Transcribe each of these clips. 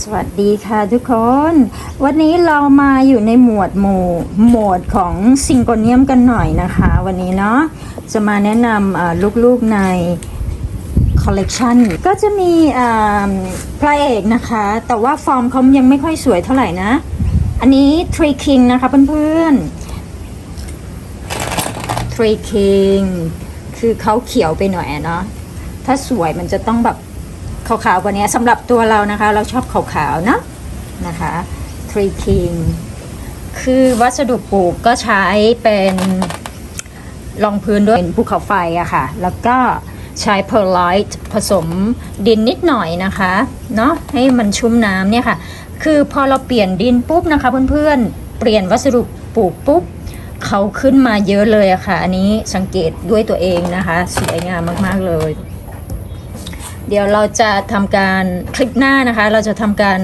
สวัสดีค่ะทุกคน วันนี้เรามาอยู่ในหมวดหมู่โหมดของซิงโกเนียมกันหน่อยนะคะ วันนี้เนาะจะมาแนะนำลูกๆในคอลเลกชันก็จะมีพระเอกนะคะ แต่ว่าฟอร์มเขายังไม่ค่อยสวยเท่าไหร่นะ อันนี้ Three King นะคะเพื่อนๆ Three King คือเขาเขียวไปหน่อยเนาะถ้าสวยมันจะต้องแบบ ขาวๆกว่านี้สำหรับตัวเรานะคะ เราชอบขาวๆนะนะคะ Tree King คือวัสดุปลูกก็ใช้เป็นรองพื้นด้วยเป็นภูเขาไฟอะค่ะ แล้วก็ใช้ perlite ผสมดินนิดหน่อยนะคะเนาะให้มันชุ่มน้ำเนี่ยค่ะ คือพอเราเปลี่ยนดินปุ๊บนะคะเพื่อนๆ เปลี่ยนวัสดุปลูกปุ๊บเขาขึ้นมาเยอะเลยอะค่ะ อันนี้สังเกตด้วยตัวเองนะคะ สวยงามมากๆเลย เดี๋ยวเราจะทำการคลิปหน้านะคะ เราจะทำการ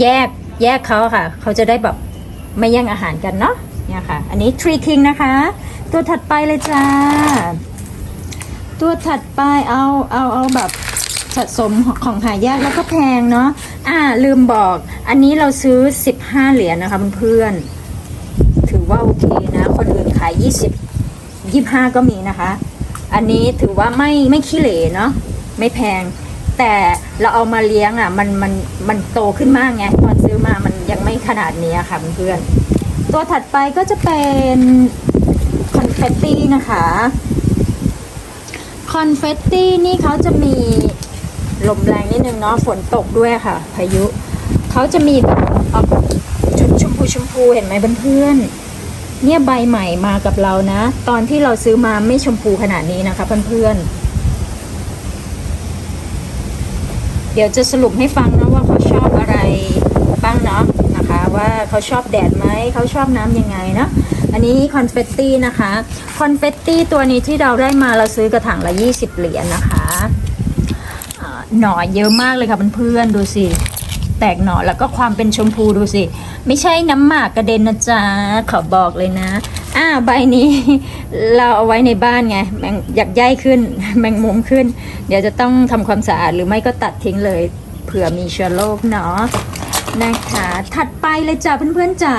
แยกแยกเขาค่ะ เขาจะได้แบบไม่แย่งอาหารกันเนาะเนี่ยค่ะ อันนี้ Tree King นะคะ ตัวถัดไปเลยจ้า ตัวถัดไปเอาเอาเอาแบบสะสมของหายากแล้วก็แพงเนาะอ่า ลืมบอก อันนี้เราซื้อ 15 เหรียญนะคะเพื่อนๆถือว่าโอเคนะ คนอื่นขาย 20 25 ก็มีนะคะ อันนี้ถือว่าไม่ไม่ขี้เหร่เนาะไม่แพง แต่เราเอามาเลี้ยงอะ มันมันมันโตขึ้นมากไงตอนซื้อมามันยังไม่ขนาดนี้อะค่ะเพื่อนตัวถัดไปก็จะเป็นคอนเฟตตี้นะคะคอนเฟตตี้นี่เขาจะมีลมแรงนิดนึงเนาะฝนตกด้วยค่ะ พายุ เขาจะมีแบบชมชมพูชมพูเห็นไหมเพื่อนๆ เนี่ยใบใหม่มากับเรานะ ตอนที่เราซื้อมาไม่ชมพูขนาดนี้นะคะเพื่อนๆ เดี๋ยวจะสรุปให้ฟังนะว่าเขาชอบอะไรบ้างเนาะนะคะ ว่าเขาชอบแดดไหมเขาชอบน้ำยังไงเนาะอันนี้คอนเฟตตี้นะคะคอนเฟตตี้ตัวนี้ที่เราได้มาเราซื้อกระถางละ 20 เหรียญนะคะหน่อเยอะมากเลยค่ะเพื่อนๆดูสิ แตกหน่อแล้วก็ความเป็นชมพูดูสิ ไม่ใช่น้ำหมากกระเด็นนะจ๊ะขอบอกเลยนะ อ่าใบนี้ เราเอาไว้ในบ้านไงแมงอยากใยขึ้น แมงมุมขึ้น เดี๋ยวจะต้องทำความสะอาดหรือไม่ก็ตัดทิ้งเลยเผื่อมีเชื้อโรคเนาะนะคะ ถัดไปเลยจ้ะเพื่อนๆจ๋า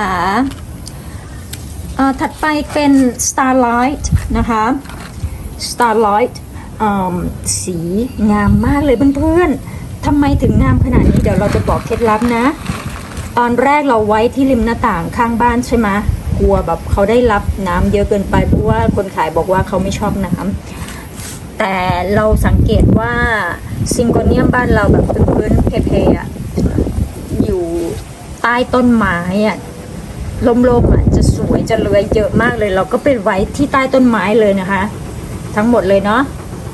อ่าถัดไปเป็น Starlight นะคะ Starlight อืมสีงามมากเลยเพื่อนๆ ทำไมถึงงามขนาดนี้เดี๋ยวเราจะบอกเคล็ดลับนะ ตอนแรกเราไว้ที่ริมหน้าต่างข้างบ้านใช่ไหมกลัวแบบเขาได้รับน้ำเยอะเกินไปเพราะว่าคนขายบอกว่าเขาไม่ชอบน้ำแต่เราสังเกตว่าซิงโกเนียมบ้านเราแบบพื้นๆเพๆอะอยู่ใต้ต้นไม้อะลมๆอะจะสวยจะเลื้อยเยอะมากเลย เราก็ไปไว้ที่ใต้ต้นไม้เลยนะคะ ทั้งหมดเลยเนาะ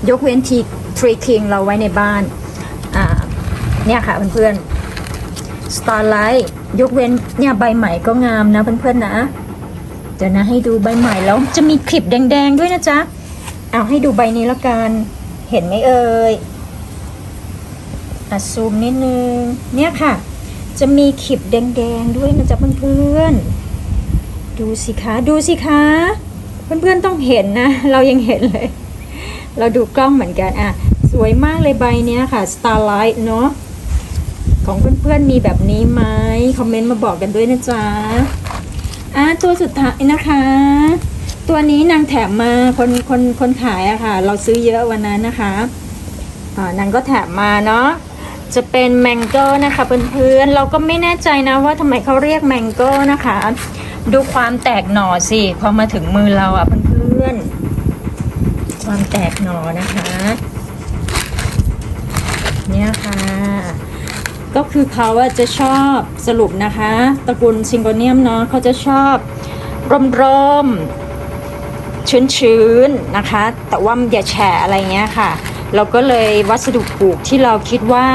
ยกเว้นทีทรีคิงเราไว้ในบ้าน เนี่ยค่ะเพื่อนๆ Starlight ยกเว้นเนี่ยใบใหม่ก็งามนะเพื่อนๆนะ เดี๋ยวนะให้ดูใบใหม่แล้วจะมีคลิปแดงๆด้วยนะจ๊ะ เอาให้ดูใบนี้แล้วกัน เห็นไหมเอ่ยอะซูมนิดนึง เนี่ยค่ะ จะมีคลิปแดงๆด้วยนะจ๊ะเพื่อนๆ ดูสิคะ ดูสิคะ เพื่อนๆต้องเห็นนะ เรายังเห็นเลย เราดูกล้องเหมือนกันอะ สวยมากเลยใบเนี้ยค่ะ Starlight เนาะ ของเพื่อนๆมีแบบนี้ไหมคอมเมนต์มาบอกกันด้วยนะจ๊ะอะตัวสุดท้ายนะคะ ตัวนี้นางแถมมาคนคนคนขายอะค่ะ เราซื้อเยอะวันนั้นนะคะอ่านางก็แถมมาเนาะจะเป็นแมงโก้นะคะเพื่อนๆเราก็ไม่แน่ใจนะว่าทำไมเขาเรียกแมงโก้นะคะ ดูความแตกหน่อสิพอมาถึงมือเราอะเพื่อนๆความแตกหน่อนะคะ เนี่ยค่ะ ก็คือเขาจะชอบสรุปนะคะ ตระกูลซิงโกเนียมเนาะเขาจะชอบร่มร่มๆ ชื้นๆ นะคะ แต่ว่าอย่าแฉะอะไรเงี้ยค่ะ เราก็เลยวัสดุปลูกที่เราคิดว่า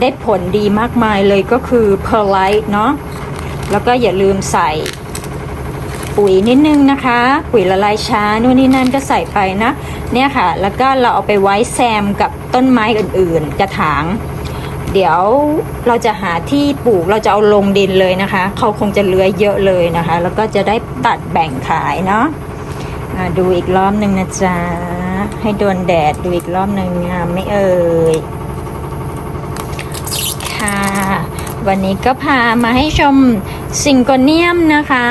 ได้ผลดีมากมายเลยก็คือ perlite เนาะแล้วก็อย่าลืมใส่ปุ๋ยนิดนึงนะคะ ปุ๋ยละลายช้านู่นนี่นั่นก็ใส่ไปนะ เนี่ยค่ะ แล้วก็เราเอาไปไว้แซมกับต้นไม้อื่นๆ กระถาง เดี๋ยวเราจะหาที่ปลูกเราจะเอาลงดินเลยนะคะ เขาคงจะเลื้อยเยอะเลยนะคะ แล้วก็จะได้ตัดแบ่งขายเนาะดูอีกรอบหนึ่งนะจ๊ะ ให้โดนแดดดูอีกรอบหนึ่งงามไม่เอ่ยค่ะ วันนี้ก็พามาให้ชมซิงโกเนียมนะคะ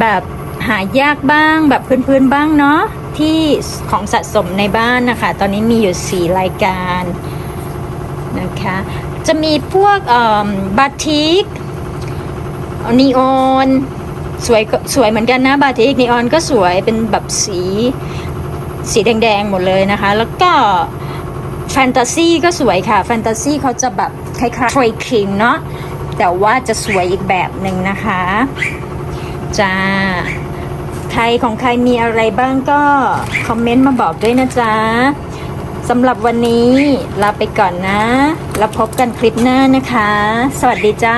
แบบหายากบ้างแบบพื้นๆบ้างเนาะที่ของสะสมในบ้านนะคะ ตอนนี้มีอยู่ 4 รายการ นะคะ จะมีพวกบาติกนีออนสวยสวยเหมือนกันนะบาติกนีออนก็สวยเป็นแบบสีสีแดงๆหมดเลยนะคะ แล้วก็แฟนตาซีก็สวยค่ะ แฟนตาซีเขาจะแบบคล้ายๆทรครีมเนาะแต่ว่าจะสวยอีกแบบหนึ่งนะคะจ้าใครของใครมีอะไรบ้างก็ คอมเมนต์มาบอกด้วยนะจ๊ะ สำหรับวันนี้ลาไปก่อนนะ แล้วพบกันคลิปหน้านะคะ สวัสดีจ้า